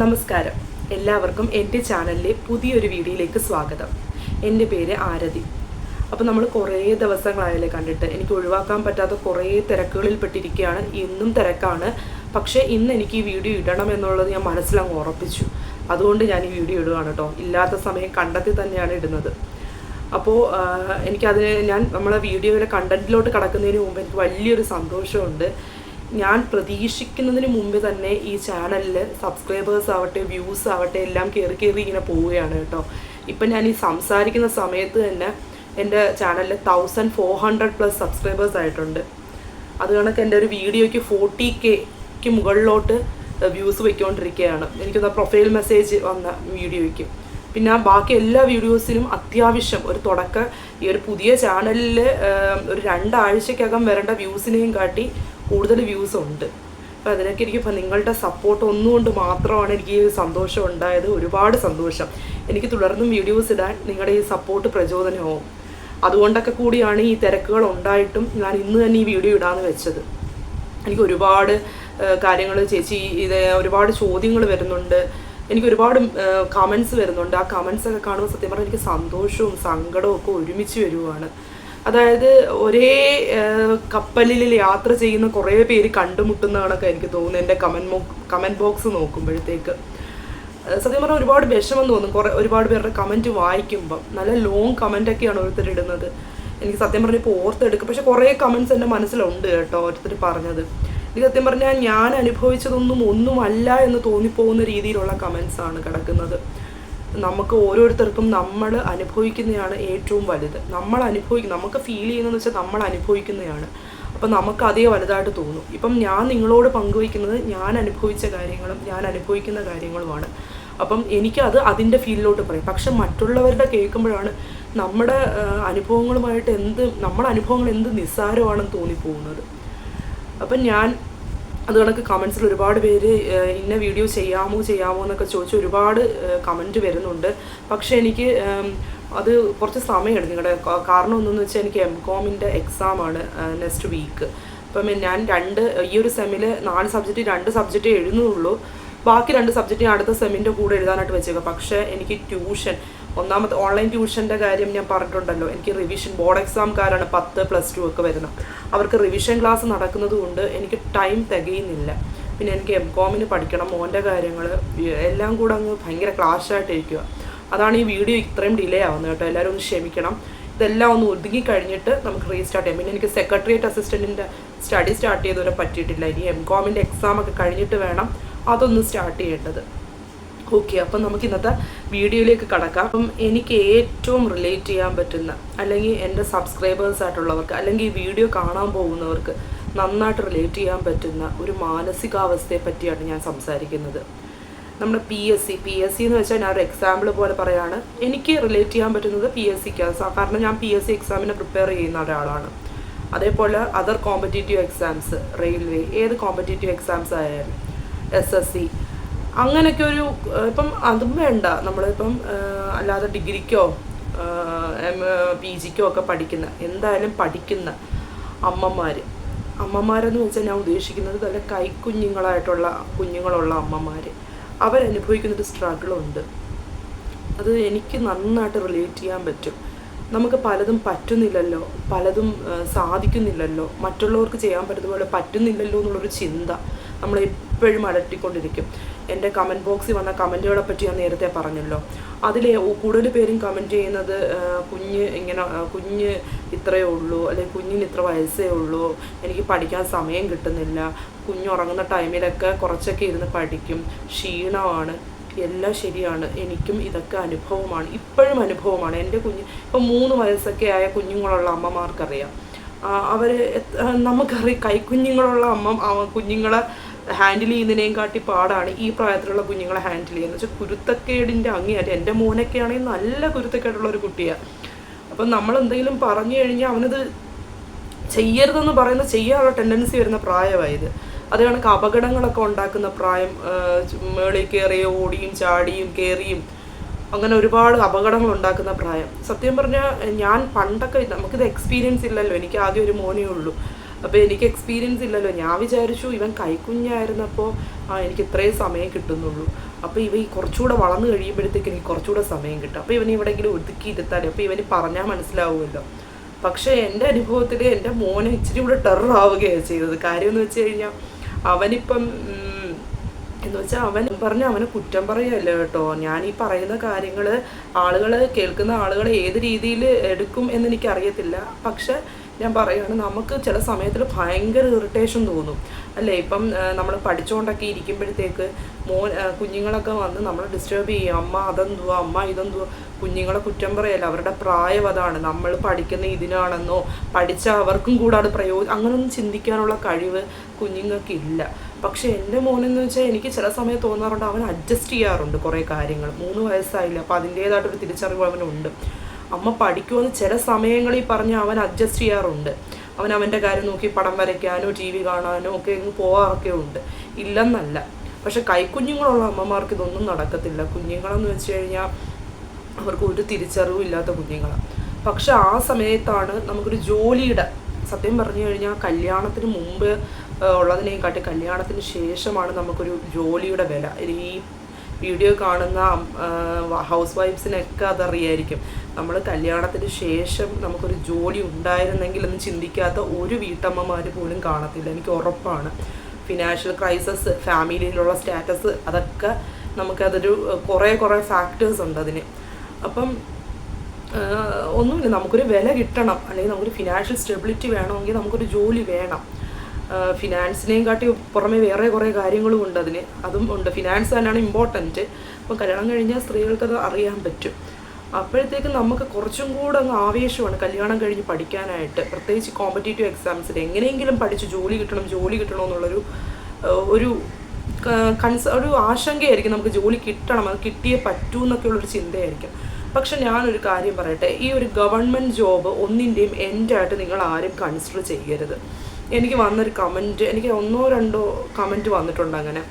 നമസ്കാരം. എല്ലാവർക്കും എന്റെ ചാനലിലെ പുതിയൊരു വീഡിയോയിലേക്ക് സ്വാഗതം. എന്റെ പേര് ആരതി. അപ്പോൾ നമ്മൾ കുറേ ദിവസങ്ങളായാലേ കണ്ടിട്ട് എനിക്ക് ഒഴിവാക്കാൻ പറ്റാത്ത കുറേ തിരക്കുകളിൽ പെട്ടിരിക്കുകയാണ്. ഇന്നും തിരക്കാണ്. പക്ഷേ ഇന്ന് എനിക്ക് ഈ വീഡിയോ ഇടണം എന്നുള്ളത് ഞാൻ മനസ്സിലങ്ങ് ഉറപ്പിച്ചു. അതുകൊണ്ട് ഞാൻ ഈ വീഡിയോ ഇടുകയാണ് കേട്ടോ. ഇല്ലാത്ത സമയം കണ്ടെത്തി തന്നെയാണ് ഇടുന്നത്. അപ്പോൾ എനിക്കതിന് ഞാൻ നമ്മളെ വീഡിയോയിലെ കണ്ടന്റിലോട്ട് കടക്കുന്നതിന് മുമ്പ് എനിക്ക് വലിയൊരു സന്തോഷമുണ്ട്. ഞാൻ പ്രതീക്ഷിക്കുന്നതിന് മുമ്പ് തന്നെ ഈ ചാനലിൽ സബ്സ്ക്രൈബേഴ്സ് ആവട്ടെ വ്യൂസ് ആവട്ടെ എല്ലാം കയറി കയറി ഇങ്ങനെ പോവുകയാണ് കേട്ടോ. ഇപ്പം ഞാൻ ഈ സംസാരിക്കുന്ന സമയത്ത് തന്നെ എന്റെ ചാനലിൽ thousand four hundred plus subscribers ആയിട്ടുണ്ട്. അത് കണക്ക് എന്റെ ഒരു വീഡിയോയ്ക്ക് ഫോർട്ടി കെക്ക് മുകളിലോട്ട് വ്യൂസ് വയ്ക്കൊണ്ടിരിക്കുകയാണ് എനിക്കൊന്ന് പ്രൊഫൈൽ മെസ്സേജ് വന്ന വീഡിയോയ്ക്ക്. പിന്നെ ബാക്കി എല്ലാ വീഡിയോസിലും അത്യാവശ്യം ഒരു തുടക്ക ഈ ഒരു പുതിയ ചാനലിൽ ഒരു രണ്ടാഴ്ചക്കകം വരേണ്ട വ്യൂസിനെയും കാട്ടി കൂടുതൽ വ്യൂസ് ഉണ്ട്. അപ്പോൾ അതിനൊക്കെ എനിക്ക് ഇപ്പം നിങ്ങളുടെ സപ്പോർട്ട് ഒന്നുകൊണ്ട് മാത്രമാണ് എനിക്ക് ഈ സന്തോഷം ഉണ്ടായത്. ഒരുപാട് സന്തോഷം. എനിക്ക് തുടർന്നും വീഡിയോസ് ഇടാൻ നിങ്ങളുടെ ഈ സപ്പോർട്ട് പ്രചോദനമാവും അതുകൊണ്ടൊക്കെ കൂടിയാണ് ഈ തിരക്കുകൾ ഉണ്ടായിട്ടും ഞാൻ ഇന്ന് തന്നെ ഈ വീഡിയോ ഇടാമെന്ന് വെച്ചത്. എനിക്ക് ഒരുപാട് കാര്യങ്ങൾ ചേച്ചി ഇത് ഒരുപാട് ചോദ്യങ്ങൾ വരുന്നുണ്ട്. എനിക്ക് ഒരുപാട് കമൻസ് വരുന്നുണ്ട്. ആ കമൻസ് ഒക്കെ കാണുമ്പോൾ സത്യം പറഞ്ഞാൽ എനിക്ക് സന്തോഷവും സങ്കടവും ഒക്കെ ഒരുമിച്ച് വരുവാണ്. അതായത് ഒരേ കപ്പലിൽ യാത്ര ചെയ്യുന്ന കുറേ പേര് കണ്ടുമുട്ടുന്ന കണക്കെ എനിക്ക് തോന്നുന്നു എന്റെ കമന്റ് കമന്റ് ബോക്സ് നോക്കുമ്പോഴത്തേക്ക്. സത്യം പറഞ്ഞാൽ ഒരുപാട് വിഷമം തോന്നും. കുറേ ഒരുപാട് പേരുടെ കമന്റ് വായിക്കുമ്പം. നല്ല ലോങ് കമന്റൊക്കെയാണ് ഓരോരുത്തർ ഇടുന്നത്. എനിക്ക് സത്യം പറഞ്ഞാൽ ഇപ്പോൾ ഓർത്തെടുക്കും. പക്ഷെ കുറേ കമൻസ് എന്റെ മനസ്സിലുണ്ട് കേട്ടോ ഓരോരുത്തർ പറഞ്ഞത്. എനിക്ക് സത്യം പറഞ്ഞാൽ ഞാൻ അനുഭവിച്ചതൊന്നും ഒന്നുമല്ല എന്ന് തോന്നിപ്പോകുന്ന രീതിയിലുള്ള കമൻസ് ആണ് കിടക്കുന്നത്. നമുക്ക് ഓരോരുത്തർക്കും നമ്മൾ അനുഭവിക്കുന്നതാണ് ഏറ്റവും വലുത്. നമ്മൾ അനുഭവിക്കും നമുക്ക് ഫീൽ ചെയ്യുന്നതെന്ന് വെച്ചാൽ നമ്മൾ അനുഭവിക്കുന്നതാണ്. അപ്പം നമുക്ക് അതേ വലുതായിട്ട് തോന്നും. ഇപ്പം ഞാൻ നിങ്ങളോട് പങ്കുവയ്ക്കുന്നത് ഞാൻ അനുഭവിച്ച കാര്യങ്ങളും ഞാൻ അനുഭവിക്കുന്ന കാര്യങ്ങളുമാണ്. അപ്പം എനിക്കത് അതിന്റെ ഫീലിലോട്ട് പറയും. പക്ഷെ മറ്റുള്ളവരുടെ കേൾക്കുമ്പോഴാണ് നമ്മുടെ അനുഭവങ്ങളുമായിട്ട് എന്ത് നമ്മുടെ അനുഭവങ്ങൾ എന്ത് നിസ്സാരമാണെന്ന് തോന്നിപ്പോകുന്നത്. അപ്പം ഞാൻ അത് കണക്ക് കമൻസിൽ ഒരുപാട് പേര് ഇന്ന വീഡിയോ ചെയ്യാമോ ചെയ്യാമോ എന്നൊക്കെ ചോദിച്ച് ഒരുപാട് കമന്റ് വരുന്നുണ്ട്. പക്ഷേ എനിക്ക് അത് കുറച്ച് സമയമെടുക്കും. നിങ്ങളുടെ കാരണം ഒന്നെന്ന് വെച്ചാൽ എനിക്ക് എം കോമിന്റെ എക്സാമാണ് നെക്സ്റ്റ് വീക്ക് അപ്പം ഞാൻ രണ്ട് ഈ ഒരു സെമ്മിൽ നാല് സബ്ജക്റ്റ് രണ്ട് സബ്ജക്റ്റ് എഴുതുന്നുള്ളൂ. ബാക്കി രണ്ട് സബ്ജക്റ്റ് അടുത്ത സെമ്മിന്റെ കൂടെ എഴുതാനായിട്ട് വെച്ചേക്കാം പക്ഷേ എനിക്ക് ട്യൂഷൻ ഒന്നാമത്തെ ഓൺലൈൻ ട്യൂഷന്റെ കാര്യം ഞാൻ പറഞ്ഞിട്ടുണ്ടല്ലോ. എനിക്ക് റിവിഷൻ ബോർഡ് എക്സാംകാരാണ് പത്ത് പ്ലസ് ടു ഒക്കെ വരുന്നത്. അവർക്ക് റിവിഷൻ ക്ലാസ് നടക്കുന്നത് കൊണ്ട് എനിക്ക് ടൈം തികയുന്നില്ല. പിന്നെ എനിക്ക് എം കോമിന് പഠിക്കണം മോന്റെ കാര്യങ്ങൾ എല്ലാം കൂടെ അങ്ങ് ഭയങ്കര ക്ലാഷായിട്ടിരിക്കുക അതാണ് ഈ വീഡിയോ ഇത്രയും ഡിലേ ആവുന്നത് കേട്ടോ. എല്ലാവരും ഒന്ന് ക്ഷമിക്കണം. ഇതെല്ലാം ഒന്ന് ഒതുങ്ങി കഴിഞ്ഞിട്ട് നമുക്ക് റീസ്റ്റാർട്ട് ചെയ്യാം. പിന്നെ എനിക്ക് സെക്രട്ടേറിയറ്റ് അസിസ്റ്റന്റിന്റെ സ്റ്റഡി സ്റ്റാർട്ട് ചെയ്തവരെ പറ്റിയിട്ടില്ല. ഇനി എം കോമിന്റെ എക്സാം ഒക്കെ കഴിഞ്ഞിട്ട് വേണം അതൊന്ന് സ്റ്റാർട്ട് ചെയ്യേണ്ടത്. ഓക്കെ അപ്പം നമുക്ക് ഇന്നത്തെ വീഡിയോയിലേക്ക് കടക്കാം. അപ്പം എനിക്ക് ഏറ്റവും റിലേറ്റ് ചെയ്യാൻ പറ്റുന്ന അല്ലെങ്കിൽ എന്റെ സബ്സ്ക്രൈബേഴ്സ് ആയിട്ടുള്ളവർക്ക് അല്ലെങ്കിൽ ഈ വീഡിയോ കാണാൻ പോകുന്നവർക്ക് നന്നായിട്ട് റിലേറ്റ് ചെയ്യാൻ പറ്റുന്ന ഒരു മാനസികാവസ്ഥയെ പറ്റിയാണ് ഞാൻ സംസാരിക്കുന്നത്. നമ്മുടെ P S C P S C എന്ന് വെച്ചാൽ ഞാൻ ഒരു എക്സാമ്പിൾ പോലെ പറയാണ്. എനിക്ക് റിലേറ്റ് ചെയ്യാൻ പറ്റുന്നത് പി എസ് സിക്കാണ് കാരണം ഞാൻ പി എസ് സി എക്സാമിന് പ്രിപ്പയർ ചെയ്യുന്ന ഒരാളാണ്. അതേപോലെ അതർ കോമ്പറ്റേറ്റീവ് എക്സാംസ് റെയിൽവേ ഏത് കോമ്പറ്റേറ്റീവ് എക്സാംസ് ആയാലും എസ് എസ് സി അങ്ങനെയൊക്കെ ഒരു ഇപ്പം അതും വേണ്ട. നമ്മളിപ്പം അല്ലാതെ ഡിഗ്രിക്കോ പി ജിക്കോ ഒക്കെ പഠിക്കുന്ന എന്തായാലും പഠിക്കുന്ന അമ്മമാർ അമ്മമാരെന്ന് വെച്ചാൽ ഞാൻ ഉദ്ദേശിക്കുന്നത് നല്ല കൈക്കുഞ്ഞുങ്ങളായിട്ടുള്ള കുഞ്ഞുങ്ങളുള്ള അമ്മമാർ അവരനുഭവിക്കുന്നൊരു സ്ട്രഗിളുണ്ട്. അത് എനിക്ക് നന്നായിട്ട് റിലേറ്റ് ചെയ്യാൻ പറ്റും. നമുക്ക് പലതും പറ്റുന്നില്ലല്ലോ പലതും സാധിക്കുന്നില്ലല്ലോ മറ്റുള്ളവർക്ക് ചെയ്യാൻ പറ്റുന്നതുപോലെ പറ്റുന്നില്ലല്ലോ എന്നുള്ളൊരു ചിന്ത നമ്മൾ എപ്പോഴും അലട്ടിക്കൊണ്ടിരിക്കും. എന്റെ കമന്റ് ബോക്സിൽ വന്ന കമന്റുകളെ പറ്റി ഞാൻ നേരത്തെ പറഞ്ഞല്ലോ. അതിൽ കൂടുതൽ പേരും കമന്റ് ചെയ്യുന്നത് കുഞ്ഞ് ഇങ്ങനെ കുഞ്ഞ് ഇത്രയേ ഉള്ളൂ അല്ലെങ്കിൽ കുഞ്ഞിന് ഇത്ര വയസ്സേ ഉള്ളൂ എനിക്ക് പഠിക്കാൻ സമയം കിട്ടുന്നില്ല കുഞ്ഞുറങ്ങുന്ന ടൈമിലൊക്കെ കുറച്ചൊക്കെ ഇരുന്ന് പഠിക്കും ക്ഷീണമാണ് എല്ലാം ശരിയാണ് എനിക്കും ഇതൊക്കെ അനുഭവമാണ് ഇപ്പോഴും അനുഭവമാണ്. എന്റെ കുഞ്ഞ് ഇപ്പം മൂന്ന് വയസ്സൊക്കെ ആയ കുഞ്ഞുങ്ങളുള്ള അമ്മമാർക്കറിയാം. അവർ നമുക്കറിയാം കൈക്കുഞ്ഞുങ്ങളുള്ള അമ്മ കുഞ്ഞുങ്ങളെ ഹാൻഡിൽ ചെയ്യുന്നതിനേയും കാട്ടി പാടാണ് ഈ പ്രായത്തിലുള്ള കുഞ്ഞുങ്ങളെ ഹാൻഡിൽ ചെയ്യുന്നത്. വെച്ചാൽ കുരുത്തക്കേടിന്റെ അങ്ങേയറ്റം എന്റെ മോനൊക്കെ ആണെങ്കിൽ നല്ല കുരുത്തക്കേടുള്ള ഒരു കുട്ടിയാണ് അപ്പം നമ്മൾ എന്തെങ്കിലും പറഞ്ഞു കഴിഞ്ഞാൽ അവനത് ചെയ്യരുതെന്ന് പറയുന്ന ചെയ്യാനുള്ള ടെൻഡൻസി വരുന്ന പ്രായമായത് അത് കണക്ക് അപകടങ്ങളൊക്കെ ഉണ്ടാക്കുന്ന പ്രായം മേളിൽ കയറിയ ഓടിയും ചാടിയും കയറിയും അങ്ങനെ ഒരുപാട് അപകടങ്ങൾ ഉണ്ടാക്കുന്ന പ്രായം. സത്യം പറഞ്ഞാൽ ഞാൻ പണ്ടൊക്കെ നമുക്കിത് എക്സ്പീരിയൻസ് ഇല്ലല്ലോ. എനിക്ക് ആദ്യം ഒരു മോനേ ഉള്ളൂ. അപ്പോൾ എനിക്ക് എക്സ്പീരിയൻസ് ഇല്ലല്ലോ. ഞാൻ വിചാരിച്ചു ഇവൻ കൈക്കുഞ്ഞായിരുന്നപ്പോൾ ആ എനിക്ക് ഇത്രയും സമയം കിട്ടുന്നുള്ളൂ. അപ്പോൾ ഇവ ഈ കുറച്ചുകൂടെ വളർന്നു കഴിയുമ്പോഴത്തേക്ക് എനിക്ക് കുറച്ചുകൂടെ സമയം കിട്ടും. അപ്പോൾ ഇവൻ ഒതുക്കി ഇരുത്താൻ അപ്പോൾ ഇവന് പറഞ്ഞാൽ മനസ്സിലാവുമല്ലോ. പക്ഷേ എന്റെ അനുഭവത്തിൽ എന്റെ മോനെ ഇച്ചിരി കൂടെ ടെറർ ആവുകയാണ് ചെയ്തത്. കാര്യം എന്ന് വെച്ച് കഴിഞ്ഞാൽ അവനിപ്പം എന്ന് വെച്ചാൽ അവൻ പറഞ്ഞ അവന് കുറ്റം പറയുമല്ലോ കേട്ടോ. ഞാൻ ഈ പറയുന്ന കാര്യങ്ങൾ ആളുകൾ കേൾക്കുന്ന ആളുകൾ ഏത് രീതിയിൽ എടുക്കും എന്ന് എനിക്കറിയത്തില്ല. പക്ഷെ ഞാൻ പറയുകയാണ് നമുക്ക് ചില സമയത്തിൽ ഭയങ്കര ഇറിറ്റേഷൻ തോന്നും. അല്ലേ? ഇപ്പം നമ്മൾ പഠിച്ചുകൊണ്ടൊക്കെ ഇരിക്കുമ്പോഴത്തേക്ക് മോൻ കുഞ്ഞുങ്ങളൊക്കെ വന്ന് നമ്മൾ ഡിസ്റ്റർബ് ചെയ്യും അമ്മ അതെന്തുവാ? അമ്മ ഇതെന്തുവാ? കുഞ്ഞുങ്ങളെ കുറ്റം പറയല്ല. അവരുടെ പ്രായം അതാണ്. നമ്മൾ പഠിക്കുന്ന ഇതിനാണെന്നോ പഠിച്ച അവർക്കും കൂടെ അത് പ്രയോജനം അങ്ങനൊന്നും ചിന്തിക്കാനുള്ള കഴിവ് കുഞ്ഞുങ്ങൾക്കില്ല പക്ഷെ എന്റെ മോനെന്ന് വെച്ചാൽ എനിക്ക് ചില സമയത്ത് തോന്നാറുണ്ട് അവൻ അഡ്ജസ്റ്റ് ചെയ്യാറുണ്ട് കുറേ കാര്യങ്ങൾ. മൂന്ന് വയസ്സായില്ല? അപ്പോൾ അതിന്റേതായിട്ടൊരു തിരിച്ചറിവ് അവനുണ്ട്. അമ്മ പഠിക്കുമെന്ന് ചില സമയങ്ങളിൽ പറഞ്ഞ് അവൻ അഡ്ജസ്റ്റ് ചെയ്യാറുണ്ട്. അവൻ അവന്റെ കാര്യം നോക്കി പടം വരയ്ക്കാനോ ടി വി കാണാനോ ഒക്കെ പോകാറൊക്കെ ഉണ്ട്. ഇല്ലെന്നല്ല. പക്ഷെ കൈക്കുഞ്ഞുങ്ങളുള്ള അമ്മമാർക്ക് ഇതൊന്നും നടക്കത്തില്ല. കുഞ്ഞുങ്ങളെന്ന് വെച്ച് കഴിഞ്ഞാൽ അവർക്ക് ഒരു തിരിച്ചറിവും ഇല്ലാത്ത കുഞ്ഞുങ്ങളാണ് പക്ഷെ ആ സമയത്താണ് നമുക്കൊരു ജോലിയുടെ സത്യം പറഞ്ഞു കഴിഞ്ഞാൽ കല്യാണത്തിന് മുമ്പ് ഉള്ളതിനെയും ഉള്ളതിനെക്കാട്ടി കല്യാണത്തിന് ശേഷമാണ് നമുക്കൊരു ജോലിയുടെ വില. ഈ വീഡിയോ കാണുന്ന ഹൗസ് വൈഫ്സിനൊക്കെ അതറിയായിരിക്കും. നമ്മൾ കല്യാണത്തിന് ശേഷം നമുക്കൊരു ജോലി ഉണ്ടായിരുന്നെങ്കിൽ എന്ന് ചിന്തിക്കാത്ത ഒരു വീട്ടമ്മമാർ പോലും കാണത്തില്ല. എനിക്ക് ഉറപ്പാണ്. ഫിനാൻഷ്യൽ ക്രൈസിസ് ഫാമിലിയിലുള്ള സ്റ്റാറ്റസ് അതൊക്കെ നമുക്കതൊരു കുറേ കുറേ ഫാക്ടേഴ്സ് ഉണ്ട് അതിന്. അപ്പം ഒന്നുമില്ല. നമുക്കൊരു വില കിട്ടണം. അല്ലെങ്കിൽ നമുക്കൊരു ഫിനാൻഷ്യൽ സ്റ്റെബിലിറ്റി വേണമെങ്കിൽ നമുക്കൊരു ജോലി വേണം. ഫിനാൻസിനെയും കാട്ടി പുറമെ വേറെ കുറേ കാര്യങ്ങളും ഉണ്ട് അതിന്. അതും ഉണ്ട്. ഫിനാൻസ് തന്നെയാണ് ഇമ്പോർട്ടന്റ് അപ്പം കല്യാണം കഴിഞ്ഞാൽ സ്ത്രീകൾക്കത് അറിയാൻ പറ്റും. അപ്പോഴത്തേക്ക് നമുക്ക് കുറച്ചും കൂടെ അങ്ങ് ആവേശമാണ് കല്യാണം കഴിഞ്ഞ് പഠിക്കാനായിട്ട്. പ്രത്യേകിച്ച് കോമ്പറ്റേറ്റീവ് എക്സാംസിൽ എങ്ങനെയെങ്കിലും പഠിച്ച് ജോലി കിട്ടണം ജോലി കിട്ടണം എന്നുള്ളൊരു ഒരു കൺസ ഒരു ആശങ്കയായിരിക്കും നമുക്ക് ജോലി കിട്ടണം അത് കിട്ടിയേ പറ്റൂ എന്നൊക്കെയുള്ളൊരു ചിന്തയായിരിക്കും. പക്ഷെ ഞാനൊരു കാര്യം പറയട്ടെ ഈ ഒരു ഗവൺമെന്റ് ജോബ് ഒന്നിന്റെയും എൻഡായിട്ട് നിങ്ങൾ ആരും കൺസിഡർ ചെയ്യരുത്. എനിക്ക് വന്നൊരു കമന്റ് എനിക്ക് ഒന്നോ രണ്ടോ കമന്റ് വന്നിട്ടുണ്ട് അങ്ങനെ.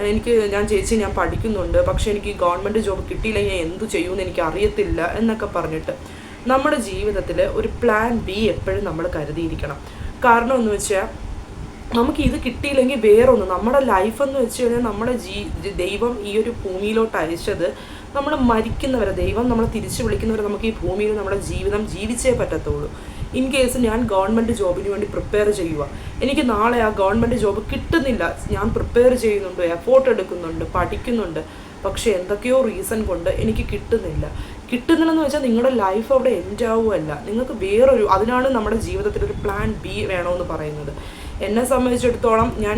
എനിക്ക് ഞാൻ ചേച്ചി ഞാൻ പഠിക്കുന്നുണ്ട് പക്ഷേ എനിക്ക് ഗവൺമെന്റ് ജോബ് കിട്ടിയില്ല ഞാൻ എന്തു ചെയ്യുമെന്ന് എനിക്ക് അറിയത്തില്ല എന്നൊക്കെ പറഞ്ഞിട്ട് നമ്മുടെ ജീവിതത്തിൽ ഒരു പ്ലാൻ ബി എപ്പോഴും നമ്മൾ കരുതിയിരിക്കണം. കാരണം എന്ന് വെച്ചാൽ നമുക്ക് ഇത് കിട്ടിയില്ലെങ്കിൽ വേറൊന്ന് നമ്മുടെ ലൈഫ് എന്ന് വെച്ച് കഴിഞ്ഞാൽ നമ്മുടെ ജീ ദൈവം ഈ ഒരു ഭൂമിയിലോട്ട് അയച്ചത് നമ്മൾ മരിക്കുന്നവരെ ദൈവം നമ്മളെ തിരിച്ചു വിളിക്കുന്നവരെ നമുക്ക് ഈ ഭൂമിയിൽ നമ്മുടെ ജീവിതം ജീവിച്ചേ പറ്റത്തുള്ളൂ. ഇൻ കേസ് ഞാൻ ഗവൺമെന്റ് ജോബിന് വേണ്ടി പ്രിപ്പയർ ചെയ്യുക. എനിക്ക് നാളെ ആ ഗവൺമെന്റ് ജോബ് കിട്ടുന്നില്ല. ഞാൻ പ്രിപ്പയർ ചെയ്യുന്നുണ്ട് എഫോർട്ട് എടുക്കുന്നുണ്ട് പഠിക്കുന്നുണ്ട്. പക്ഷേ എന്തൊക്കെയോ റീസൺ കൊണ്ട് എനിക്ക് കിട്ടുന്നില്ല. കിട്ടുന്നില്ലെന്ന് വെച്ചാൽ നിങ്ങളുടെ ലൈഫ് അവിടെ എൻഡ് ആവുമല്ല നിങ്ങൾക്ക് വേറൊരു അതിനാണ് നമ്മുടെ ജീവിതത്തിൽ ഒരു പ്ലാൻ ബി വേണമെന്ന് പറയുന്നത്. എന്നെ സംബന്ധിച്ചിടത്തോളം ഞാൻ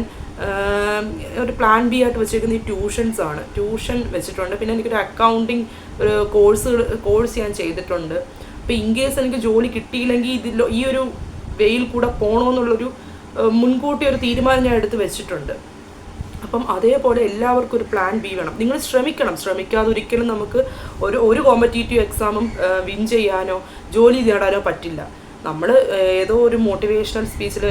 ഒരു പ്ലാൻ ബി ആയിട്ട് വെച്ചേക്കുന്ന ഈ ട്യൂഷൻസ് ആണ്. ട്യൂഷൻ വെച്ചിട്ടുണ്ട്. പിന്നെ എനിക്കൊരു അക്കൗണ്ടിങ് ഒരു കോഴ്സ് കോഴ്സ് ഞാൻ ചെയ്തിട്ടുണ്ട്. അപ്പോൾ ഇൻ കേസ് എനിക്ക് ജോലി കിട്ടിയില്ലെങ്കിൽ ഇതിൽ ഈ ഒരു വെയിൽ കൂടെ പോകണമെന്നുള്ളൊരു മുൻകൂട്ടി ഒരു തീരുമാനം ഞാൻ എടുത്ത് വെച്ചിട്ടുണ്ട്. അപ്പം അതേപോലെ എല്ലാവർക്കും ഒരു പ്ലാൻ ബി വേണം. നിങ്ങൾ ശ്രമിക്കണം. ശ്രമിക്കാതെ ഒരിക്കലും നമുക്ക് ഒരു ഒരു കോമ്പറ്റേറ്റീവ് എക്സാമും വിൻ ചെയ്യാനോ ജോലി നേടാനോ പറ്റില്ല. നമ്മൾ ഏതോ ഒരു മോട്ടിവേഷണൽ സ്പീച്ചിൽ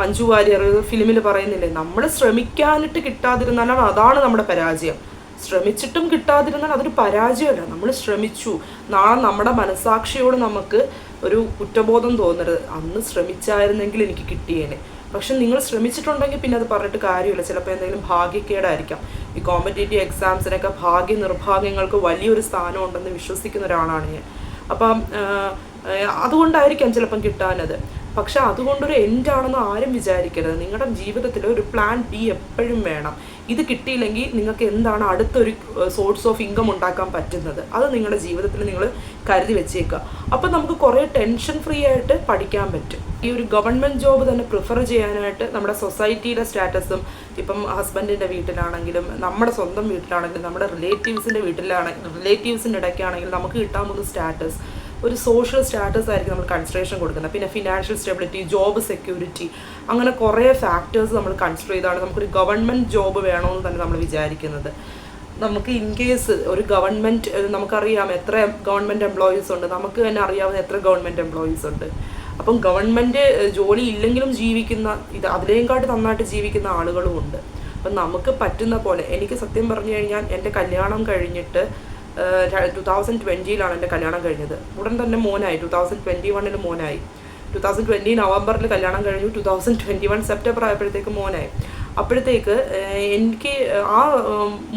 മഞ്ജു വാര്യർ ഫിലിമിൽ പറയുന്നില്ലേ നമ്മൾ ശ്രമിക്കാനിട്ട് കിട്ടാതിരുന്നാലാണ് അതാണ് നമ്മുടെ പരാജയം. ശ്രമിച്ചിട്ടും കിട്ടാതിരുന്നാൽ അതൊരു പരാജയമല്ല. നമ്മൾ ശ്രമിച്ചു. നാളെ നമ്മുടെ മനസാക്ഷിയോട് നമുക്ക് ഒരു കുറ്റബോധം തോന്നരുത്. അന്ന് ശ്രമിച്ചായിരുന്നെങ്കിൽ എനിക്ക് കിട്ടിയേനെ. പക്ഷെ നിങ്ങൾ ശ്രമിച്ചിട്ടുണ്ടെങ്കിൽ പിന്നെ അത് പറഞ്ഞിട്ട് കാര്യമില്ല. ചിലപ്പോൾ എന്തെങ്കിലും ഭാഗ്യക്കേടായിരിക്കാം. ഈ കോമ്പറ്റേറ്റീവ് എക്സാംസിനൊക്കെ ഭാഗ്യ നിർഭാഗ്യങ്ങൾക്ക് വലിയൊരു സ്ഥാനം ഉണ്ടെന്ന് വിശ്വസിക്കുന്ന ഒരാളാണ് ഞാൻ. അപ്പം അതുകൊണ്ടായിരിക്കാം ചിലപ്പം കിട്ടാനത് പക്ഷെ അതുകൊണ്ടൊരു എൻഡാണെന്ന് ആരും വിചാരിക്കരുത്. നിങ്ങളുടെ ജീവിതത്തിൽ ഒരു പ്ലാൻ ബി എപ്പോഴും വേണം. ഇത് കിട്ടിയില്ലെങ്കിൽ നിങ്ങൾക്ക് എന്താണ് അടുത്തൊരു സോഴ്സ് ഓഫ് ഇൻകം ഉണ്ടാക്കാൻ പറ്റുന്നത്? അത് നിങ്ങളുടെ ജീവിതത്തിൽ നിങ്ങൾ കരുതി വെച്ചേക്കുക. അപ്പം നമുക്ക് കുറേ ടെൻഷൻ ഫ്രീ ആയിട്ട് പഠിക്കാൻ പറ്റും. ഈ ഒരു ഗവൺമെന്റ് ജോബ് തന്നെ പ്രിഫർ ചെയ്യാനായിട്ട് നമ്മുടെ സൊസൈറ്റിയുടെ സ്റ്റാറ്റസും ഇപ്പം ഹസ്ബൻഡിന്റെ വീട്ടിലാണെങ്കിലും നമ്മുടെ സ്വന്തം വീട്ടിലാണെങ്കിലും നമ്മുടെ റിലേറ്റീവ്സിന്റെ വീട്ടിലാണെങ്കിലും റിലേറ്റീവ്സിന്റെ ഇടയ്ക്കാണെങ്കിലും നമുക്ക് കിട്ടാൻ പോകുന്ന സ്റ്റാറ്റസ് ഒരു സോഷ്യൽ സ്റ്റാറ്റസ് ആയിരിക്കും നമ്മൾ കൺസിഡറേഷൻ കൊടുക്കുന്നത്. പിന്നെ ഫിനാൻഷ്യൽ സ്റ്റെബിലിറ്റി ജോബ് സെക്യൂരിറ്റി അങ്ങനെ കുറേ ഫാക്ടേഴ്സ് നമ്മൾ കൺസിഡർ ചെയ്താണ്. നമുക്കൊരു ഗവൺമെന്റ് ജോബ് വേണമെന്ന് തന്നെ നമ്മൾ വിചാരിക്കുന്നത്. നമുക്ക് ഇൻ കേസ് ഒരു ഗവൺമെന്റ് നമുക്കറിയാം എത്ര ഗവൺമെന്റ് എംപ്ലോയീസ് ഉണ്ട്. നമുക്ക് തന്നെ അറിയാവുന്ന എത്ര ഗവൺമെന്റ് എംപ്ലോയീസ് ഉണ്ട്. അപ്പം ഗവൺമെന്റ് ജോലി ഇല്ലെങ്കിലും ജീവിക്കുന്ന ഇത് അതിലേക്കാട്ട് നന്നായിട്ട് ജീവിക്കുന്ന ആളുകളും ഉണ്ട്. അപ്പം നമുക്ക് പറ്റുന്ന പോലെ എനിക്ക് സത്യം പറഞ്ഞു കഴിഞ്ഞാൽ എന്റെ കല്യാണം കഴിഞ്ഞിട്ട് ടു തൗസൻഡ് ട്വന്റിയിലാണ് എന്റെ കല്യാണം കഴിഞ്ഞത്. ഉടൻ തന്നെ മോനായി. ടു തൗസൻഡ് ട്വന്റി വണ്ണിൽ മോനായി. ടു തൗസൻഡ് ട്വന്റി നവംബറിൽ കല്യാണം കഴിഞ്ഞു. Two thousand twenty one September ആയപ്പോഴത്തേക്ക് മോനായി. അപ്പോഴത്തേക്ക് എനിക്ക് ആ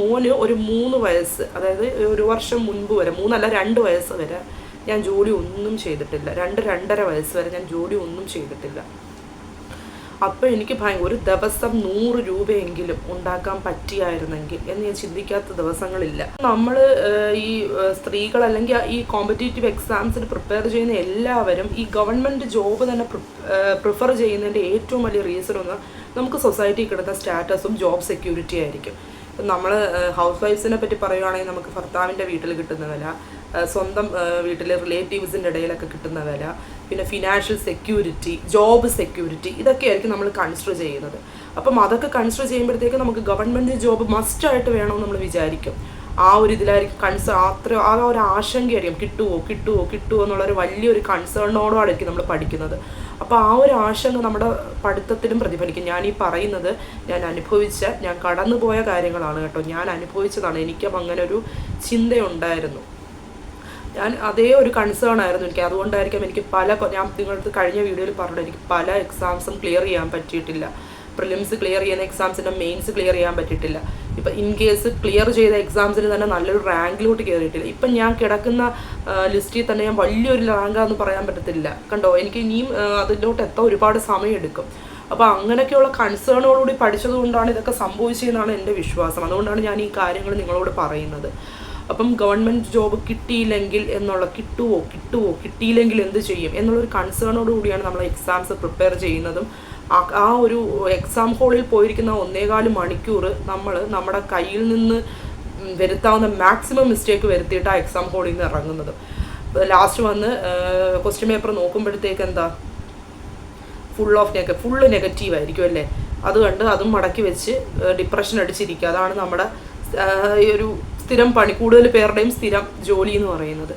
മോന് ഒരു മൂന്ന് വയസ്സ് അതായത് ഒരു വർഷം മുൻപ് വരെ മൂന്നല്ല രണ്ട് വയസ്സ് വരെ ഞാൻ ജോലി ഒന്നും ചെയ്തിട്ടില്ല. രണ്ട് രണ്ടര വയസ്സ് വരെ ഞാൻ ജോലി ഒന്നും ചെയ്തിട്ടില്ല. അപ്പോൾ എനിക്ക് ഭയങ്കര ഒരു ദിവസം നൂറ് രൂപയെങ്കിലും ഉണ്ടാക്കാൻ പറ്റിയായിരുന്നെങ്കിൽ എന്ന് ഞാൻ ചിന്തിക്കാത്ത ദിവസങ്ങളില്ല. നമ്മൾ ഈ സ്ത്രീകൾ അല്ലെങ്കിൽ ഈ കോമ്പറ്റേറ്റീവ് എക്സാംസിന് പ്രിപ്പയർ ചെയ്യുന്ന എല്ലാവരും ഈ ഗവൺമെന്റ് ജോബ് തന്നെ പ്രിഫർ ചെയ്യുന്നതിന്റെ ഏറ്റവും വലിയ റീസൺ ഒന്ന് നമുക്ക് സൊസൈറ്റി കിട്ടുന്ന സ്റ്റാറ്റസും ജോബ് സെക്യൂരിറ്റി ആയിരിക്കും. നമ്മൾ ഹൗസ് വൈഫ്സിനെ പറ്റി പറയുകയാണെങ്കിൽ നമുക്ക് ഭർത്താവിന്റെ വീട്ടിൽ കിട്ടുന്ന വില സ്വന്തം വീട്ടിലെ റിലേറ്റീവ്സിന്റെ ഇടയിലൊക്കെ കിട്ടുന്ന വില പിന്നെ ഫിനാൻഷ്യൽ സെക്യൂരിറ്റി ജോബ് സെക്യൂരിറ്റി ഇതൊക്കെയായിരിക്കും നമ്മൾ കൺസിഡർ ചെയ്യുന്നത്. അപ്പം അതൊക്കെ കൺസിഡർ ചെയ്യുമ്പോഴത്തേക്ക് നമുക്ക് ഗവൺമെന്റ് ജോബ് മസ്റ്റായിട്ട് വേണമെന്ന് നമ്മൾ വിചാരിക്കും. ആ ഒരു ഇതിലായിരിക്കും കൺസേൺ അത്ര ആ ഒരു ആശങ്കയായിരിക്കും. കിട്ടുമോ കിട്ടുമോ കിട്ടുമോ എന്നുള്ളൊരു വലിയൊരു കൺസേണിനോടായിരിക്കും നമ്മൾ പഠിക്കുന്നത്. അപ്പോൾ ആ ഒരു ആശങ്ക നമ്മുടെ പഠിത്തത്തിലും പ്രതിഫലിക്കും. ഞാൻ ഈ പറയുന്നത് ഞാൻ അനുഭവിച്ച ഞാൻ കടന്നുപോയ കാര്യങ്ങളാണ് കേട്ടോ. ഞാൻ അനുഭവിച്ചതാണ്. എനിക്കും അങ്ങനെ ഒരു ചിന്തയുണ്ടായിരുന്നു. ഞാൻ അതേ ഒരു കൺസേൺ ആയിരുന്നു എനിക്ക്. അതുകൊണ്ടായിരിക്കും എനിക്ക് പല ഞാൻ നിങ്ങൾക്ക് കഴിഞ്ഞ വീഡിയോയിൽ പറഞ്ഞു എനിക്ക് പല എക്സാംസും ക്ലിയർ ചെയ്യാൻ പറ്റിയിട്ടില്ല. പ്രിലിംസ് ക്ലിയർ ചെയ്യുന്ന എക്സാംസിന്റെ മെയിൻസ് ക്ലിയർ ചെയ്യാൻ പറ്റിയിട്ടില്ല. ഇപ്പം ഇൻ കേസ് ക്ലിയർ ചെയ്ത എക്സാംസിന് തന്നെ നല്ലൊരു റാങ്കിലോട്ട് കയറിയിട്ടില്ല ഇപ്പം ഞാൻ കിടക്കുന്ന ലിസ്റ്റിൽ തന്നെ ഞാൻ വലിയൊരു റാങ്കാന്ന് പറയാൻ പറ്റത്തില്ല. കണ്ടോ? എനിക്ക് ഇനിയും അതിലോട്ട് എത്താൻ ഒരുപാട് സമയം എടുക്കും അപ്പോൾ അങ്ങനെയൊക്കെയുള്ള കൺസേണോടുകൂടി പഠിച്ചതുകൊണ്ടാണ് ഇതൊക്കെ സംഭവിച്ചതെന്നാണ് എന്റെ വിശ്വാസം. അതുകൊണ്ടാണ് ഞാൻ ഈ കാര്യങ്ങൾ നിങ്ങളോട് പറയുന്നത്. അപ്പം ഗവൺമെന്റ് ജോബ് കിട്ടിയില്ലെങ്കിൽ എന്നുള്ള കിട്ടുമോ കിട്ടുമോ കിട്ടിയില്ലെങ്കിൽ എന്ത് ചെയ്യും എന്നുള്ളൊരു കൺസേണോട് കൂടിയാണ് നമ്മൾ എക്സാംസ് പ്രിപ്പയർ ചെയ്യുന്നതും. ആ- ഒരു എക്സാം ഹോളിൽ പോയിരിക്കുന്ന ഒന്നേകാൽ മണിക്കൂർ നമ്മൾ നമ്മുടെ കയ്യിൽ നിന്ന് വരുത്താവുന്ന മാക്സിമം മിസ്റ്റേക്ക് വരുത്തിയിട്ട് ആ എക്സാം ഹോളിൽ നിന്ന് ഇറങ്ങുന്നത്. ലാസ്റ്റ് വന്ന് ക്വസ്റ്റ്യൻ പേപ്പർ നോക്കുമ്പോഴത്തേക്ക് എന്താ? ഫുൾ ഓഫ് നെഗ ഫുള്ള് നെഗറ്റീവ് ആയിരിക്കും അല്ലേ? അത് കണ്ട് അതും മടക്കി വെച്ച് ഡിപ്രഷൻ അടിച്ചിരിക്കുക. അതാണ് നമ്മുടെ ഈ ഒരു സ്ഥിരം പണി കൂടുതൽ പേരുടെയും സ്ഥിരം ജോലി എന്ന് പറയുന്നത്.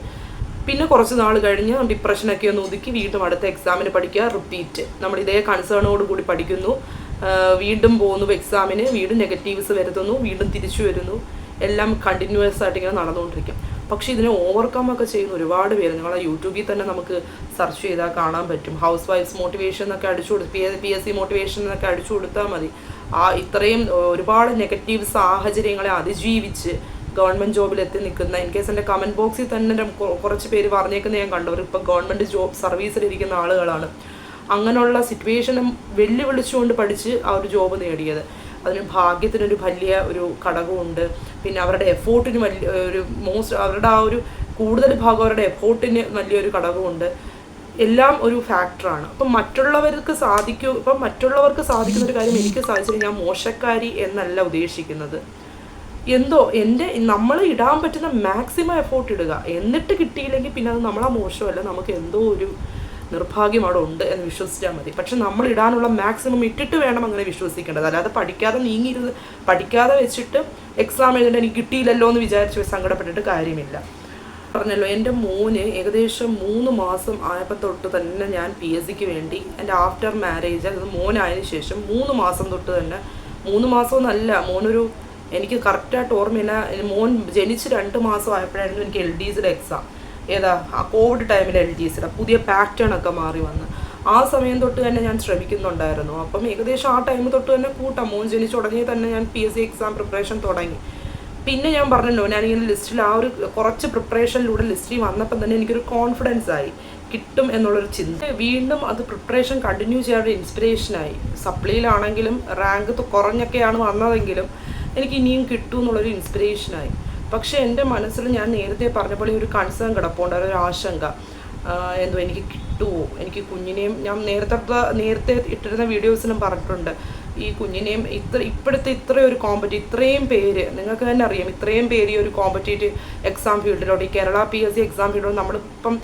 പിന്നെ കുറച്ച് നാൾ കഴിഞ്ഞ് ഡിപ്രഷനൊക്കെ ഒന്ന് ഒതുക്കി വീണ്ടും അടുത്ത എക്സാമിന് പഠിക്കുക റിപ്പീറ്റ് നമ്മൾ ഇതേ കൺസേണോട് കൂടി പഠിക്കുന്നു. വീണ്ടും പോകുന്നു എക്സാമിന് വീണ്ടും നെഗറ്റീവ്സ് വരുത്തുന്നു വീണ്ടും തിരിച്ചു വരുന്നു. എല്ലാം കണ്ടിന്യൂസ് ആയിട്ട് ഇങ്ങനെ നടന്നുകൊണ്ടിരിക്കും. പക്ഷെ ഇതിനെ ഓവർകം ഒക്കെ ചെയ്യുന്ന ഒരുപാട് പേര് നിങ്ങളെ യൂട്യൂബിൽ തന്നെ നമുക്ക് സെർച്ച് ചെയ്താൽ കാണാൻ പറ്റും. ഹൗസ് വൈഫ്സ് മോട്ടിവേഷൻ എന്നൊക്കെ അടിച്ചു കൊടുത്ത് P P S C motivation എന്നൊക്കെ അടിച്ചു കൊടുത്താൽ മതി. ആ ഇത്രയും ഒരുപാട് നെഗറ്റീവ് സാഹചര്യങ്ങളെ അതിജീവിച്ച് ഗവൺമെന്റ് ജോബിൽ എത്തി നിൽക്കുന്ന ഇൻ കേസ് എന്റെ കമന്റ് ബോക്സിൽ തന്നെ കുറച്ച് പേര് പറഞ്ഞേക്കുന്നത് ഞാൻ കണ്ടു. ഇപ്പോൾ ഗവൺമെന്റ് ജോബ് സർവീസിലിരിക്കുന്ന ആളുകളാണ്. അങ്ങനെയുള്ള സിറ്റുവേഷനും വെല്ലുവിളിച്ചുകൊണ്ട് പഠിച്ച് ആ ഒരു ജോബ് നേടിയത്. അതിന് ഭാഗ്യത്തിനൊരു വലിയ ഒരു ഘടകമുണ്ട്. പിന്നെ അവരുടെ എഫോർട്ടിന് വലിയ ഒരു മോസ്റ്റ് അവരുടെ ആ ഒരു കൂടുതൽ ഭാഗം അവരുടെ എഫോർട്ടിന് വലിയൊരു ഘടകമുണ്ട്. എല്ലാം ഒരു ഫാക്ടറാണ് അപ്പം മറ്റുള്ളവർക്ക് സാധിക്കൂ ഇപ്പം മറ്റുള്ളവർക്ക് സാധിക്കുന്ന ഒരു കാര്യം എനിക്ക് സാധിച്ചില്ല ഞാൻ മോശക്കാരി എന്നല്ല ഉദ്ദേശിക്കുന്നത്. എന്തോ എന്റെ നമ്മൾ ഇടാൻ പറ്റുന്ന മാക്സിമം എഫോർട്ട് ഇടുക. എന്നിട്ട് കിട്ടിയില്ലെങ്കിൽ പിന്നെ അത് നമ്മളാ മോശമല്ല. നമുക്ക് എന്തോ ഒരു നിർഭാഗ്യം അവിടെ ഉണ്ട് എന്ന് വിശ്വസിച്ചാൽ മതി. പക്ഷെ നമ്മൾ ഇടാനുള്ള മാക്സിമം ഇട്ടിട്ട് വേണം അങ്ങനെ വിശ്വസിക്കേണ്ടത്. അല്ലാതെ പഠിക്കാതെ നീങ്ങിയിരുന്ന് പഠിക്കാതെ വെച്ചിട്ട് എക്സാം എഴുതേണ്ട എനിക്ക് കിട്ടിയില്ലല്ലോ എന്ന് വിചാരിച്ച് സങ്കടപ്പെട്ടിട്ട് കാര്യമില്ല. പറഞ്ഞല്ലോ എന്റെ മോന് ഏകദേശം മൂന്ന് മാസം ആയപ്പോൾ തൊട്ട് തന്നെ ഞാൻ പി എസ് സിക്ക് വേണ്ടി എന്റെ ആഫ്റ്റർ മാരേജ് അത് മോനായതിനു ശേഷം മൂന്ന് മാസം തൊട്ട് തന്നെ മൂന്ന് മാസമൊന്നല്ല മോനൊരു എനിക്ക് കറക്റ്റായിട്ട് ഓർമ്മയില്ല. മോൻ ജനിച്ച് രണ്ട് മാസം ആയപ്പോഴായിരുന്നു എനിക്ക് എൽ ഡി സിയുടെ എക്സാം ഏതാ? ആ കോവിഡ് ടൈമിൽ എൽ ഡി സിയുടെ പുതിയ പാറ്റേൺ ഒക്കെ മാറി വന്ന്. ആ സമയം തൊട്ട് തന്നെ ഞാൻ ശ്രമിക്കുന്നുണ്ടായിരുന്നു. അപ്പം ഏകദേശം ആ ടൈം തൊട്ട് തന്നെ കൂട്ടാം. മോൻ ജനിച്ച ഉടനെ തന്നെ ഞാൻ P S C exam preparation തുടങ്ങി. പിന്നെ ഞാൻ പറഞ്ഞല്ലോ ഞാനിങ്ങനെ ലിസ്റ്റിൽ ആ ഒരു കുറച്ച് പ്രിപ്പറേഷനിലൂടെ ലിസ്റ്റിൽ വന്നപ്പോൾ തന്നെ എനിക്കൊരു കോൺഫിഡൻസ് ആയി. കിട്ടും എന്നുള്ളൊരു ചിന്ത. വീണ്ടും അത് പ്രിപ്പറേഷൻ കണ്ടിന്യൂ ചെയ്യാൻ ഇൻസ്പിറേഷനായി സപ്ലിയിലാണെങ്കിലും റാങ്ക് കുറഞ്ഞൊക്കെയാണ് വന്നതെങ്കിലും എനിക്ക് ഇനിയും കിട്ടും എന്നുള്ളൊരു ഇൻസ്പിറേഷനായി പക്ഷേ എന്റെ മനസ്സിൽ ഞാൻ നേരത്തെ പറഞ്ഞ പോലെ ഒരു കൺസേൺ കിടപ്പുണ്ട് ഒരു ആശങ്ക. എന്തോ എനിക്ക് കിട്ടുമോ എനിക്ക് കുഞ്ഞിനെയും ഞാൻ നേരത്തെ നേരത്തെ ഇട്ടിരുന്ന വീഡിയോസിലും പറഞ്ഞിട്ടുണ്ട്. ഈ കുഞ്ഞിനെയും ഇത്ര ഇപ്പോഴത്തെ ഇത്രയും ഒരു കോമ്പറ്റി ഇത്രയും പേര് നിങ്ങൾക്ക് തന്നെ അറിയാം ഇത്രയും പേര് ഈ ഒരു കോമ്പറ്റേറ്റീവ് എക്സാം ഫീൽഡിലോട്ട് ഈ Kerala P S C exam ഫീൽഡിലോട്ട് നമ്മളിപ്പം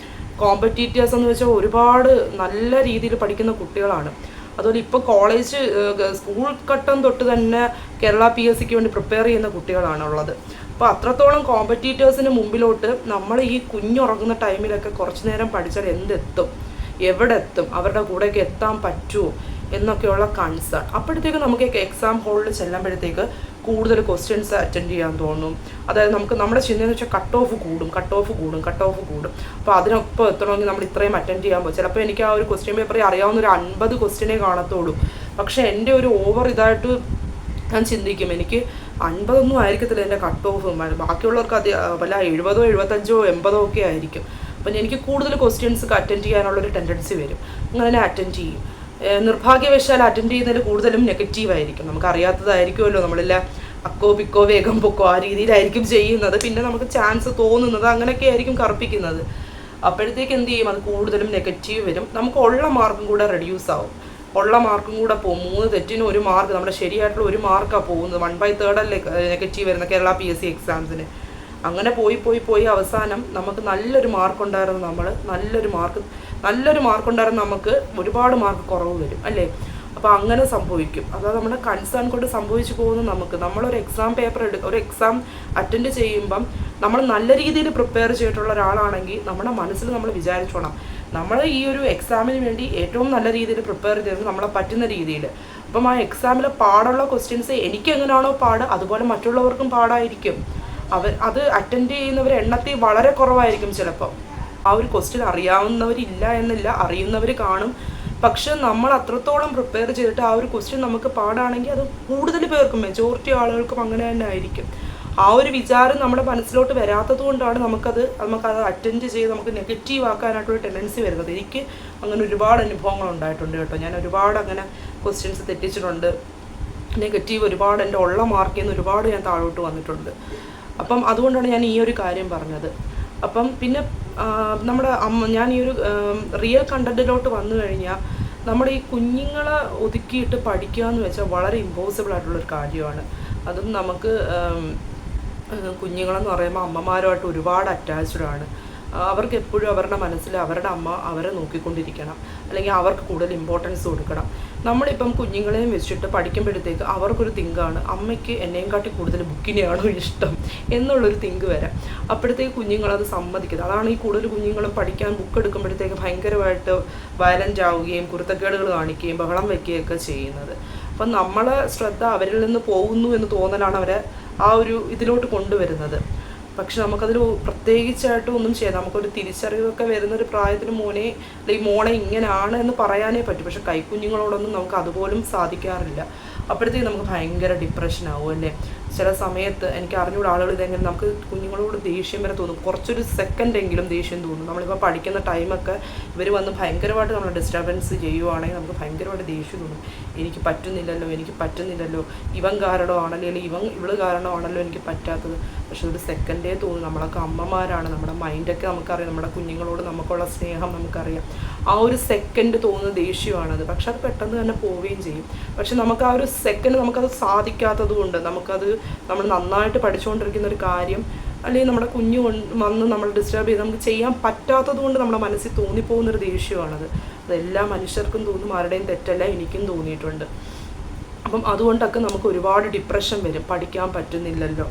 കോമ്പറ്റീറ്റേഴ്സ് എന്ന് വെച്ചാൽ ഒരുപാട് നല്ല രീതിയിൽ പഠിക്കുന്ന കുട്ടികളാണ്. അതുപോലെ ഇപ്പോൾ കോളേജ് സ്കൂൾ ഘട്ടം തൊട്ട് തന്നെ കേരള പി എസ് സിക്ക് വേണ്ടി പ്രിപ്പയർ ചെയ്യുന്ന കുട്ടികളാണ് ഉള്ളത്. അപ്പോൾ അത്രത്തോളം കോമ്പറ്റീറ്റേഴ്സിന് മുമ്പിലോട്ട് നമ്മൾ ഈ കുഞ്ഞുറങ്ങുന്ന ടൈമിലൊക്കെ കുറച്ച് നേരം പഠിച്ചാൽ എന്തെത്തും? എവിടെ എത്തും അവരുടെ കൂടെയൊക്കെ എത്താൻ പറ്റുമോ? എന്നൊക്കെയുള്ള കൺസേൺ അപ്പോഴത്തേക്ക് നമുക്ക് എക്സാം ഹോളിൽ ചെല്ലുമ്പോഴത്തേക്ക് കൂടുതൽ ക്വസ്റ്റ്യൻസ് അറ്റൻഡ് ചെയ്യാൻ തോന്നും. അതായത് നമുക്ക് നമ്മുടെ ചിന്തയെന്ന് വെച്ചാൽ കട്ട് ഓഫ് കൂടും കട്ട് ഓഫ് കൂടും കട്ട് ഓഫ് കൂടും. അപ്പോൾ അതിനൊപ്പം എത്തണമെങ്കിൽ നമ്മൾ ഇത്രയും അറ്റൻഡ് ചെയ്യാൻ പോകും ചിലപ്പോൾ എനിക്ക് ആ ഒരു ക്വസ്റ്റ്യൻ പേപ്പറിൽ അറിയാവുന്ന ഒരു അൻപത് ക്വസ്റ്റ്യനേ കാണത്തുള്ളൂ. പക്ഷേ എന്റെ ഒരു ഓവർ ഇതായിട്ട് ഞാൻ ചിന്തിക്കും. എനിക്ക് അൻപതൊന്നും ആയിരിക്കത്തില്ല എന്റെ കട്ട് ഓഫ് ബാക്കിയുള്ളവർക്ക് അത് വല്ല എഴുപതോ എഴുപത്തഞ്ചോ എൺപതോ ഒക്കെ ആയിരിക്കും. അപ്പം എനിക്ക് കൂടുതൽ ക്വസ്റ്റ്യൻസ് അറ്റൻഡ് ചെയ്യാനുള്ളൊരു ടെൻഡൻസി വരും. അങ്ങനെ അറ്റൻഡ് ചെയ്യും. നിർഭാഗ്യവശാൽ അറ്റൻഡ് ചെയ്യുന്നതിൽ കൂടുതലും നെഗറ്റീവായിരിക്കും നമുക്ക് അറിയാത്തതായിരിക്കുമല്ലോ നമ്മളെല്ലാം അക്കോ പിക്കോ വേഗം പൊക്കോ ആ രീതിയിലായിരിക്കും ചെയ്യുന്നത്. പിന്നെ നമുക്ക് ചാൻസ് തോന്നുന്നത് അങ്ങനെയൊക്കെ ആയിരിക്കും കറുപ്പിക്കുന്നത്. അപ്പോഴത്തേക്ക് എന്ത് ചെയ്യും? അത് കൂടുതലും നെഗറ്റീവ് വരും. നമുക്ക് ഉള്ള മാർക്കും കൂടെ റെഡ്യൂസ് ആവും. ഉള്ള മാർക്കും കൂടെ പോകും. മൂന്ന് തെറ്റിന് ഒരു മാർക്ക് നമ്മുടെ ശരിയായിട്ടുള്ള ഒരു മാർക്കാണ് പോകുന്നത്. വൺ ബൈ തേർഡ് അല്ലേ നെഗറ്റീവ് വരുന്ന കേരള പി എസ് സി എക്സാംസിന് അങ്ങനെ പോയി പോയി പോയി അവസാനം നമുക്ക് നല്ലൊരു മാർക്ക് ഉണ്ടായിരുന്നു നമ്മൾ നല്ലൊരു മാർക്ക് നല്ലൊരു മാർക്ക് ഉണ്ടായിരുന്ന നമുക്ക് ഒരുപാട് മാർക്ക് കുറവ് വരും അല്ലേ? അപ്പോൾ അങ്ങനെ സംഭവിക്കും. അതാ നമ്മുടെ കൺസേൺ കൊണ്ട് സംഭവിച്ചു പോകുന്നത് നമുക്ക്. നമ്മളൊരു എക്സാം പേപ്പർ എടുക്കുക ഒരു എക്സാം അറ്റൻഡ് ചെയ്യുമ്പം നമ്മൾ നല്ല രീതിയിൽ പ്രിപ്പയർ ചെയ്തിട്ടുള്ള ഒരാളാണെങ്കിൽ നമ്മുടെ മനസ്സിൽ നമ്മൾ വിചാരിച്ചോണം നമ്മൾ ഈ ഒരു എക്സാമിന് വേണ്ടി ഏറ്റവും നല്ല രീതിയിൽ പ്രിപ്പയർ ചെയ്തിരുന്നു നമ്മളെ പറ്റുന്ന രീതിയിൽ. അപ്പം ആ എക്സാമിലെ പാടുള്ള ക്വസ്റ്റ്യൻസ് എനിക്ക് എങ്ങനെയാണോ പാട് അതുപോലെ മറ്റുള്ളവർക്കും പാടായിരിക്കും. അവർ അത് അറ്റൻഡ് ചെയ്യുന്നവർ എണ്ണത്തിൽ വളരെ കുറവായിരിക്കും ചിലപ്പോൾ ആ ഒരു ക്വസ്റ്റ്യൻ അറിയാവുന്നവരില്ല എന്നില്ല അറിയുന്നവർ കാണും. പക്ഷെ നമ്മൾ അത്രത്തോളം പ്രിപ്പയർ ചെയ്തിട്ട് ആ ഒരു ക്വസ്റ്റ്യൻ നമുക്ക് പാടാണെങ്കിൽ അത് കൂടുതൽ പേർക്കും മെജോറിറ്റി ആളുകൾക്കും അങ്ങനെ തന്നെ ആയിരിക്കും. ആ ഒരു വിചാരം നമ്മുടെ മനസ്സിലോട്ട് വരാത്തത് കൊണ്ടാണ് നമുക്കത് നമുക്കത് അറ്റൻഡ് ചെയ്ത് നമുക്ക് നെഗറ്റീവ് ആക്കാനായിട്ടുള്ള ടെൻഡൻസി വരുന്നത്. എനിക്ക് അങ്ങനെ ഒരുപാട് അനുഭവങ്ങൾ ഉണ്ടായിട്ടുണ്ട് കേട്ടോ. ഞാൻ ഒരുപാട് അങ്ങനെ ക്വസ്റ്റ്യൻസ് തെറ്റിച്ചിട്ടുണ്ട്. നെഗറ്റീവ് ഒരുപാട് എന്റെ ഉള്ള മാർക്കിൽ നിന്ന് ഒരുപാട് ഞാൻ താഴോട്ട് വന്നിട്ടുണ്ട്. അപ്പം അതുകൊണ്ടാണ് ഞാൻ ഈ ഒരു കാര്യം പറഞ്ഞത്. അപ്പം പിന്നെ നമ്മുടെ അമ്മ ഞാൻ ഈ ഒരു റിയൽ കണ്ടന്റിലോട്ട് വന്നു കഴിഞ്ഞാൽ നമ്മുടെ ഈ കുഞ്ഞുങ്ങളെ ഒതുക്കിയിട്ട് പഠിക്കുക എന്ന് വെച്ചാൽ വളരെ ഇമ്പോസിബിൾ ആയിട്ടുള്ളൊരു കാര്യമാണ്. അതും നമുക്ക് കുഞ്ഞുങ്ങളെന്ന് പറയുമ്പോൾ അമ്മമാരുമായിട്ട് ഒരുപാട് അറ്റാച്ച്ഡ് ആണ്. അവർക്ക് എപ്പോഴും അവരുടെ മനസ്സിൽ അവരുടെ അമ്മ അവരെ നോക്കിക്കൊണ്ടിരിക്കണം. അല്ലെങ്കിൽ അവർക്ക് കൂടുതൽ ഇമ്പോർട്ടൻസ് കൊടുക്കണം. നമ്മളിപ്പം കുഞ്ഞുങ്ങളെയും വെച്ചിട്ട് പഠിക്കുമ്പോഴത്തേക്ക് അവർക്കൊരു തിങ്കാണ്. അമ്മയ്ക്ക് എന്നെയും കാട്ടി കൂടുതൽ ബുക്കിനെയാണോ ഇഷ്ടം എന്നുള്ളൊരു തിങ്ക് വരാം. അപ്പോഴത്തേക്ക് കുഞ്ഞുങ്ങളത് സമ്മതിക്കുന്നത് അതാണ് ഈ കൂടുതൽ കുഞ്ഞുങ്ങളും പഠിക്കാൻ ബുക്ക് എടുക്കുമ്പോഴത്തേക്ക് ഭയങ്കരമായിട്ട് വയലന്റ് ആവുകയും കുരുത്തക്കേടുകൾ കാണിക്കുകയും ബഹളം വയ്ക്കുകയൊക്കെ ചെയ്യുന്നത്. അപ്പം നമ്മളെ ശ്രദ്ധ അവരിൽ നിന്ന് പോകുന്നു എന്ന് തോന്നലാണ് അവരെ ആ ഒരു ഇതിലോട്ട് കൊണ്ടുവരുന്നത്. പക്ഷെ നമുക്കതിൽ പ്രത്യേകിച്ചായിട്ട് ഒന്നും ചെയ്യാം നമുക്കൊരു തിരിച്ചറിവൊക്കെ വരുന്ന ഒരു പ്രായത്തിന് മോനെ അല്ലെങ്കിൽ മോളെ ഇങ്ങനെയാണ് എന്ന് പറയാനേ പറ്റും. പക്ഷെ കൈക്കുഞ്ഞുങ്ങളോടൊന്നും നമുക്ക് അതുപോലും സാധിക്കാറില്ല. അപ്പോഴത്തേക്ക് നമുക്ക് ഭയങ്കര ഡിപ്രഷൻ ആവും അല്ലേ? ചില സമയത്ത് എനിക്ക് അറിഞ്ഞൂടെ ആളുകൾ ഇതെങ്ങനെ നമുക്ക് കുഞ്ഞുങ്ങളോട് ദേഷ്യം വരെ തോന്നും. കുറച്ചൊരു സെക്കൻഡ് എങ്കിലും ദേഷ്യം തോന്നും. നമ്മളിപ്പോൾ പഠിക്കുന്ന ടൈമൊക്കെ ഇവർ വന്ന് ഭയങ്കരമായിട്ട് നമ്മൾ ഡിസ്റ്റർബൻസ് ചെയ്യുവാണെങ്കിൽ നമുക്ക് ഭയങ്കരമായിട്ട് ദേഷ്യം തോന്നും. എനിക്ക് പറ്റുന്നില്ലല്ലോ എനിക്ക് പറ്റുന്നില്ലല്ലോ. ഇവൻ കാരണമാണല്ലോ അല്ലെങ്കിൽ ഇവൻ ഇവൾ കാരണമാണല്ലോ എനിക്ക് പറ്റാത്തത്. പക്ഷെ ഒരു സെക്കൻഡേ തോന്നും. നമ്മളൊക്കെ അമ്മമാരാണ്. നമ്മുടെ മൈൻഡൊക്കെ നമുക്കറിയാം. നമ്മുടെ കുഞ്ഞുങ്ങളോട് നമുക്കുള്ള സ്നേഹം നമുക്കറിയാം. ആ ഒരു സെക്കൻഡ് തോന്നുന്ന ദേഷ്യമാണത്. പക്ഷെ അത് പെട്ടെന്ന് തന്നെ പോവുകയും ചെയ്യും. പക്ഷെ നമുക്ക് ആ ഒരു സെക്കൻഡ് നമുക്കത് സാധിക്കാത്തത് കൊണ്ട് നമുക്കത് നമ്മൾ നന്നായിട്ട് പഠിച്ചുകൊണ്ടിരിക്കുന്ന ഒരു കാര്യം അല്ലെങ്കിൽ നമ്മുടെ കുഞ്ഞു വന്ന് നമ്മൾ ഡിസ്റ്റർബ് ചെയ്ത് നമുക്ക് ചെയ്യാൻ പറ്റാത്തത് കൊണ്ട് നമ്മുടെ മനസ്സിൽ തോന്നിപ്പോകുന്നൊരു ദേഷ്യമാണത്. അതെല്ലാ മനുഷ്യർക്കും തോന്നും ആരുടെയും തെറ്റല്ല എനിക്കും തോന്നിയിട്ടുണ്ട്. അപ്പം അതുകൊണ്ടൊക്കെ നമുക്ക് ഒരുപാട് ഡിപ്രഷൻ വരും. പഠിക്കാൻ പറ്റുന്നില്ലല്ലോ.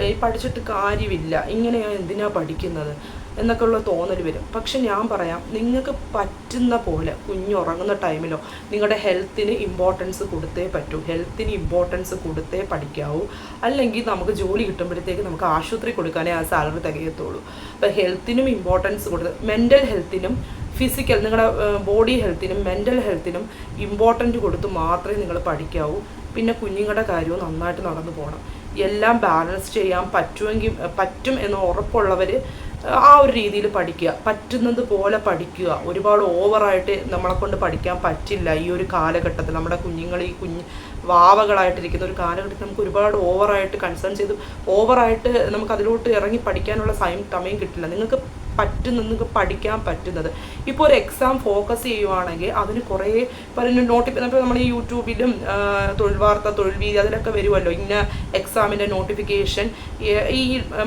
ഈ പഠിച്ചിട്ട് കാര്യമില്ല. ഇങ്ങനെ ഞാൻ എന്തിനാ പഠിക്കുന്നത്? എന്നൊക്കെ ഉള്ള തോന്നൽ വരും. പക്ഷെ ഞാൻ പറയാം നിങ്ങൾക്ക് പറ്റുന്ന പോലെ കുഞ്ഞുറങ്ങുന്ന ടൈമിലോ നിങ്ങളുടെ ഹെൽത്തിന് ഇമ്പോർട്ടൻസ് കൊടുത്തേ പറ്റൂ. ഹെൽത്തിന് ഇമ്പോർട്ടൻസ് കൊടുത്തേ പഠിക്കാവൂ. അല്ലെങ്കിൽ നമുക്ക് ജോലി കിട്ടുമ്പോഴത്തേക്ക് നമുക്ക് ആശുപത്രി കൊടുക്കാനേ ആ സാലറി തികയത്തുള്ളൂ. അപ്പോൾ ഹെൽത്തിനും ഇമ്പോർട്ടൻസ് കൊടുത്ത് മെന്റൽ ഹെൽത്തിനും ഫിസിക്കൽ നിങ്ങളുടെ ബോഡി ഹെൽത്തിനും മെന്റൽ ഹെൽത്തിനും ഇമ്പോർട്ടന്റ് കൊടുത്ത് മാത്രമേ നിങ്ങൾ പഠിക്കാവൂ. പിന്നെ കുഞ്ഞുങ്ങളുടെ കാര്യവും നന്നായിട്ട് നടന്നു പോകണം എല്ലാം ബാലൻസ് ചെയ്യാൻ പറ്റുമെങ്കിൽ പറ്റും എന്ന് ഉറപ്പുള്ളവർ ആ ഒരു രീതിയിൽ പഠിക്കുക. പറ്റുന്നത് പോലെ പഠിക്കുക. ഒരുപാട് ഓവറായിട്ട് നമ്മളെ കൊണ്ട് പഠിക്കാൻ പറ്റില്ല. ഈ ഒരു കാലഘട്ടത്തിൽ നമ്മുടെ കുഞ്ഞുങ്ങൾ ഈ കുഞ്ഞ് വാവകളായിട്ടിരിക്കുന്ന ഒരു കാലഘട്ടത്തിൽ നമുക്ക് ഒരുപാട് ഓവറായിട്ട് കൺസേൺ ചെയ്ത് ഓവറായിട്ട് നമുക്ക് അതിലോട്ട് ഇറങ്ങി പഠിക്കാനുള്ള സമയം സമയം കിട്ടില്ല. നിങ്ങൾക്ക് പറ്റുന്ന നിങ്ങൾക്ക് പഠിക്കാൻ പറ്റുന്നത്. ഇപ്പോൾ ഒരു എക്സാം ഫോക്കസ് ചെയ്യുവാണെങ്കിൽ അതിന് കുറേ പറഞ്ഞു നോട്ടിഫി ഇപ്പോൾ നമ്മൾ ഈ യൂട്യൂബിലും തൊഴിൽ വാർത്ത തൊഴിൽ വീതി അതിലൊക്കെ വരുമല്ലോ ഇന്ന എക്സാമിന്റെ നോട്ടിഫിക്കേഷൻ ഈ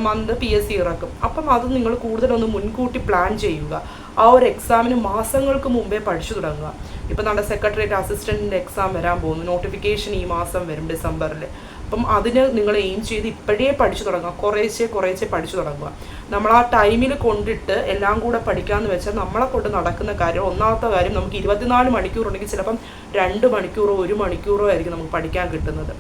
മന്ത് പി എസ് സി ഇറക്കും. അപ്പം അത് നിങ്ങൾ കൂടുതലൊന്ന് മുൻകൂട്ടി പ്ലാൻ ചെയ്യുക. ആ ഒരു എക്സാമിന് മാസങ്ങൾക്ക് മുമ്പേ പഠിച്ചു തുടങ്ങുക. ഇപ്പം നമ്മുടെ സെക്രട്ടേറിയറ്റ് അസിസ്റ്റന്റിന്റെ എക്സാം വരാൻ പോകുന്നു. നോട്ടിഫിക്കേഷൻ ഈ മാസം വരും ഡിസംബറിൽ അപ്പം അതിന് നിങ്ങൾ എയിം ചെയ്ത് ഇപ്പോഴേ പഠിച്ചു തുടങ്ങുക. കുറേശ്ശെ കുറേശ്ശെ പഠിച്ചു തുടങ്ങുക. നമ്മൾ ആ ടൈമിൽ കൊണ്ടിട്ട് എല്ലാം കൂടെ പഠിക്കാമെന്ന് വെച്ചാൽ നമ്മളെ കൊണ്ട് നടക്കുന്ന കാര്യം ഒന്നാമത്തെ കാര്യം നമുക്ക് ഇരുപത്തിനാല് മണിക്കൂർ ഉണ്ടെങ്കിൽ ചിലപ്പം രണ്ട് മണിക്കൂറോ ഒരു മണിക്കൂറോ ആയിരിക്കും നമുക്ക് പഠിക്കാൻ കിട്ടുന്നത്.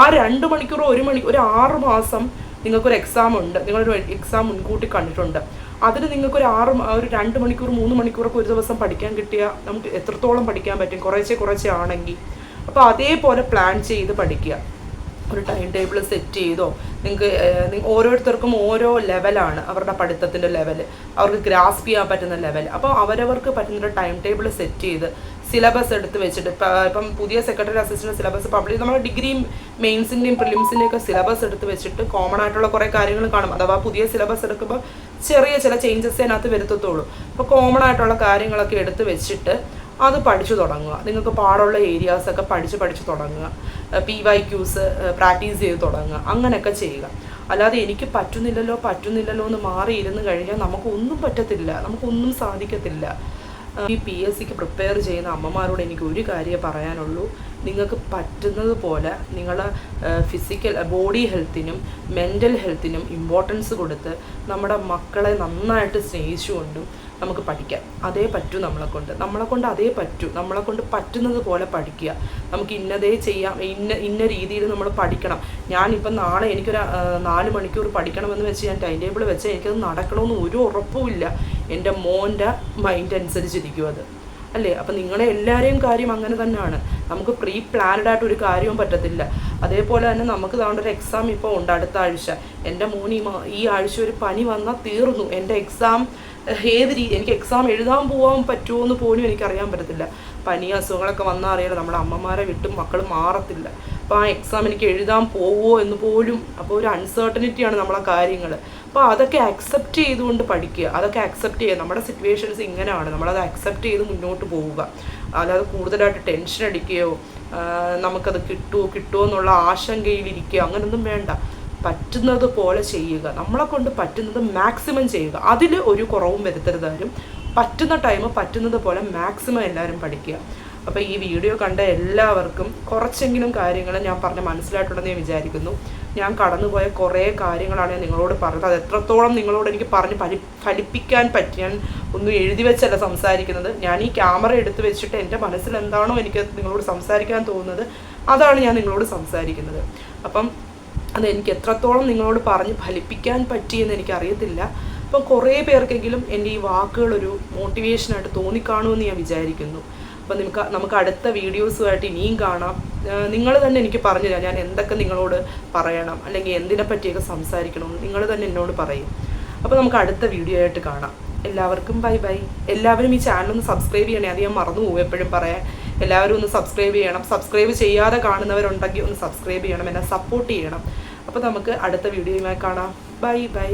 ആ രണ്ട് മണിക്കൂറോ ഒരു മണി ഒരു ആറ് മാസം നിങ്ങൾക്കൊരു എക്സാം ഉണ്ട്. നിങ്ങളൊരു എക്സാം മുൻകൂട്ടി കണ്ടിട്ടുണ്ട്. അതിന് നിങ്ങൾക്ക് ഒരു ആറ് ഒരു രണ്ട് മണിക്കൂർ മൂന്ന് മണിക്കൂറൊക്കെ ഒരു ദിവസം പഠിക്കാൻ കിട്ടിയാൽ നമുക്ക് എത്രത്തോളം പഠിക്കാൻ പറ്റും? കുറേശ്ശെ കുറേശ്ശെ ആണെങ്കിൽ. അപ്പോൾ അതേപോലെ പ്ലാൻ ചെയ്ത് പഠിക്കുക. ഒരു ടൈം ടേബിൾ സെറ്റ് ചെയ്തോ നിങ്ങൾക്ക് ഓരോരുത്തർക്കും ഓരോ ലെവലാണ് അവരുടെ പഠിത്തത്തിന്റെ ലെവൽ അവർക്ക് ഗ്രാസ്പ് ചെയ്യാൻ പറ്റുന്ന ലെവൽ അപ്പോൾ അവരവർക്ക് പറ്റുന്ന ടൈം ടേബിൾ സെറ്റ് ചെയ്ത് സിലബസ് എടുത്ത് വെച്ചിട്ട് ഇപ്പം ഇപ്പം പുതിയ സെക്രട്ടറി അസിസ്റ്റന്റ് സിലബസ് പബ്ലിക് നമ്മുടെ ഡിഗ്രിയും മെയിൻസിന്റെയും പ്രിലിംസിന്റെയും ഒക്കെ സിലബസ് എടുത്ത് വെച്ചിട്ട് കോമൺ ആയിട്ടുള്ള കുറേ കാര്യങ്ങൾ കാണും. അഥവാ പുതിയ സിലബസ് എടുക്കുമ്പോൾ ചെറിയ ചില ചേഞ്ചസ് അതിനകത്ത് വരുത്തത്തുള്ളൂ. അപ്പോൾ കോമൺ ആയിട്ടുള്ള കാര്യങ്ങളൊക്കെ എടുത്ത് വെച്ചിട്ട് അത് പഠിച്ചു തുടങ്ങുക. നിങ്ങൾക്ക് പാടുള്ള ഏരിയാസൊക്കെ പഠിച്ച് പഠിച്ച് തുടങ്ങുക. പി വൈ ക്യൂസ് പ്രാക്ടീസ് ചെയ്ത് തുടങ്ങുക. അങ്ങനെയൊക്കെ ചെയ്യുക. അല്ലാതെ എനിക്ക് പറ്റുന്നില്ലല്ലോ പറ്റുന്നില്ലല്ലോ എന്ന് മാറി മാറിയിരുന്ന് കഴിഞ്ഞാൽ നമുക്കൊന്നും പറ്റത്തില്ല. നമുക്കൊന്നും സാധിക്കത്തില്ല. ഈ പി എസ് സിക്ക് പ്രിപ്പയർ ചെയ്യുന്ന അമ്മമാരോട് എനിക്ക് ഒരു കാര്യമേ പറയാനുള്ളൂ. നിങ്ങൾക്ക് പറ്റുന്നത് പോലെ നിങ്ങളെ ഫിസിക്കൽ ബോഡി ഹെൽത്തിനും മെന്റൽ ഹെൽത്തിനും ഇമ്പോർട്ടൻസ് കൊടുത്ത് നമ്മുടെ മക്കളെ നന്നായിട്ട് സ്നേഹിച്ചുകൊണ്ടും നമുക്ക് പഠിക്കാം. അതേ പറ്റൂ നമ്മളെ കൊണ്ട്. നമ്മളെ കൊണ്ട് അതേ പറ്റൂ. നമ്മളെ കൊണ്ട് പറ്റുന്നത് പോലെ പഠിക്കുക. നമുക്ക് ഇന്നതേ ചെയ്യാം. ഇന്ന ഇന്ന രീതിയിൽ നമ്മൾ പഠിക്കണം. ഞാനിപ്പം നാളെ എനിക്കൊരു നാല് മണിക്കൂർ പഠിക്കണമെന്ന് വെച്ച് ഞാൻ ടൈം ടേബിൾ വെച്ചാൽ എനിക്കത് നടക്കണമെന്ന് ഒരു ഉറപ്പുമില്ല എന്റെ മോന്റെ മൈൻഡ് അനുസരിച്ചിരിക്കും അത്. അല്ലേ? അപ്പം നിങ്ങളെ എല്ലാവരെയും കാര്യം അങ്ങനെ തന്നെയാണ്. നമുക്ക് പ്രീ പ്ലാൻഡ് ആയിട്ട് ഒരു കാര്യവും പറ്റത്തില്ല. അതേപോലെ തന്നെ നമുക്ക് താണ്ട ഒരു എക്സാം ഇപ്പോൾ ഉണ്ട് അടുത്ത ആഴ്ച. എന്റെ മോൻ ഈ ആഴ്ച ഒരു പനി വന്നാൽ തീർന്നു. എന്റെ എക്സാം ഏത് രീതി എനിക്ക് എക്സാം എഴുതാൻ പോകാൻ പറ്റുമോ എന്ന് പോലും എനിക്കറിയാൻ പറ്റത്തില്ല. പനി അസുഖങ്ങളൊക്കെ വന്നാൽ അറിയാലോ നമ്മുടെ അമ്മമാരെ വിട്ടും മക്കൾ മാറത്തില്ല. അപ്പോൾ ആ എക്സാം എനിക്ക് എഴുതാൻ പോവോ എന്ന് പോലും അപ്പോൾ ഒരു അൺസർട്ടനിറ്റിയാണ് നമ്മളെ കാര്യങ്ങൾ അപ്പോൾ അതൊക്കെ അക്സെപ്റ്റ് ചെയ്തുകൊണ്ട് പഠിക്കുക. അതൊക്കെ അക്സെപ്റ്റ് ചെയ്യുക. നമ്മുടെ സിറ്റുവേഷൻസ് ഇങ്ങനെയാണ്. നമ്മളത് അക്സെപ്റ്റ് ചെയ്ത് മുന്നോട്ട് പോവുക. അല്ലാതെ കൂടുതലായിട്ട് ടെൻഷൻ അടിക്കുകയോ നമുക്കത് കിട്ടുമോ കിട്ടുമോ എന്നുള്ള ആശങ്കയിലിരിക്കുകയോ അങ്ങനെയൊന്നും വേണ്ട. പറ്റുന്നത് പോലെ ചെയ്യുക. നമ്മളെ കൊണ്ട് പറ്റുന്നത് മാക്സിമം ചെയ്യുക. അതിൽ ഒരു കുറവും വരുത്തരുത് ആരും. പറ്റുന്ന ടൈം പറ്റുന്നത് പോലെ മാക്സിമം എല്ലാവരും പഠിക്കുക. അപ്പോൾ ഈ വീഡിയോ കണ്ട എല്ലാവർക്കും കുറച്ചെങ്കിലും കാര്യങ്ങൾ ഞാൻ പറഞ്ഞ് മനസ്സിലായിട്ടുണ്ടെന്ന് ഞാൻ വിചാരിക്കുന്നു. ഞാൻ കടന്നുപോയ കുറേ കാര്യങ്ങളാണ് ഞാൻ നിങ്ങളോട് പറഞ്ഞത്. അത് എത്രത്തോളം നിങ്ങളോട് എനിക്ക് പറഞ്ഞ് ഫലി ഫലിപ്പിക്കാൻ പറ്റി. ഞാൻ ഒന്നും എഴുതി വെച്ചല്ല സംസാരിക്കുന്നത്. ഞാൻ ഈ ക്യാമറ എടുത്ത് വെച്ചിട്ട് എന്റെ മനസ്സിൽ എന്താണോ എനിക്ക് നിങ്ങളോട് സംസാരിക്കാൻ തോന്നുന്നത് അതാണ് ഞാൻ നിങ്ങളോട് സംസാരിക്കുന്നത്. അപ്പം അത് എനിക്ക് എത്രത്തോളം നിങ്ങളോട് പറഞ്ഞ് ഫലിപ്പിക്കാൻ പറ്റിയെന്ന് എനിക്കറിയത്തില്ല. അപ്പം കുറേ പേർക്കെങ്കിലും എന്റെ ഈ വാക്കുകളൊരു മോട്ടിവേഷനായിട്ട് തോന്നിക്കാണുമെന്ന് ഞാൻ വിചാരിക്കുന്നു. അപ്പം നമുക്ക് നമുക്ക് അടുത്ത വീഡിയോസുമായിട്ട് ഇനിയും കാണാം. നിങ്ങൾ തന്നെ എനിക്ക് പറഞ്ഞു തരാം. ഞാൻ എന്തൊക്കെ നിങ്ങളോട് പറയണം അല്ലെങ്കിൽ എന്തിനെ പറ്റിയൊക്കെ സംസാരിക്കണമെന്ന് നിങ്ങൾ തന്നെ എന്നോട് പറയും. അപ്പോൾ നമുക്ക് അടുത്ത വീഡിയോ ആയിട്ട് കാണാം. എല്ലാവർക്കും ബൈ ബൈ. എല്ലാവരും ഈ ചാനൽ ഒന്ന് സബ്സ്ക്രൈബ് ചെയ്യണേ. അത് ഞാൻ മറന്നു പോകും എപ്പോഴും പറയാൻ. എല്ലാവരും ഒന്ന് സബ്സ്ക്രൈബ് ചെയ്യണം. സബ്സ്ക്രൈബ് ചെയ്യാതെ കാണുന്നവരുണ്ടെങ്കിൽ ഒന്ന് സബ്സ്ക്രൈബ് ചെയ്യണം. എന്നെ സപ്പോർട്ട് ചെയ്യണം. അപ്പോൾ നമുക്ക് അടുത്ത വീഡിയോയുമായി കാണാം. Bye bye.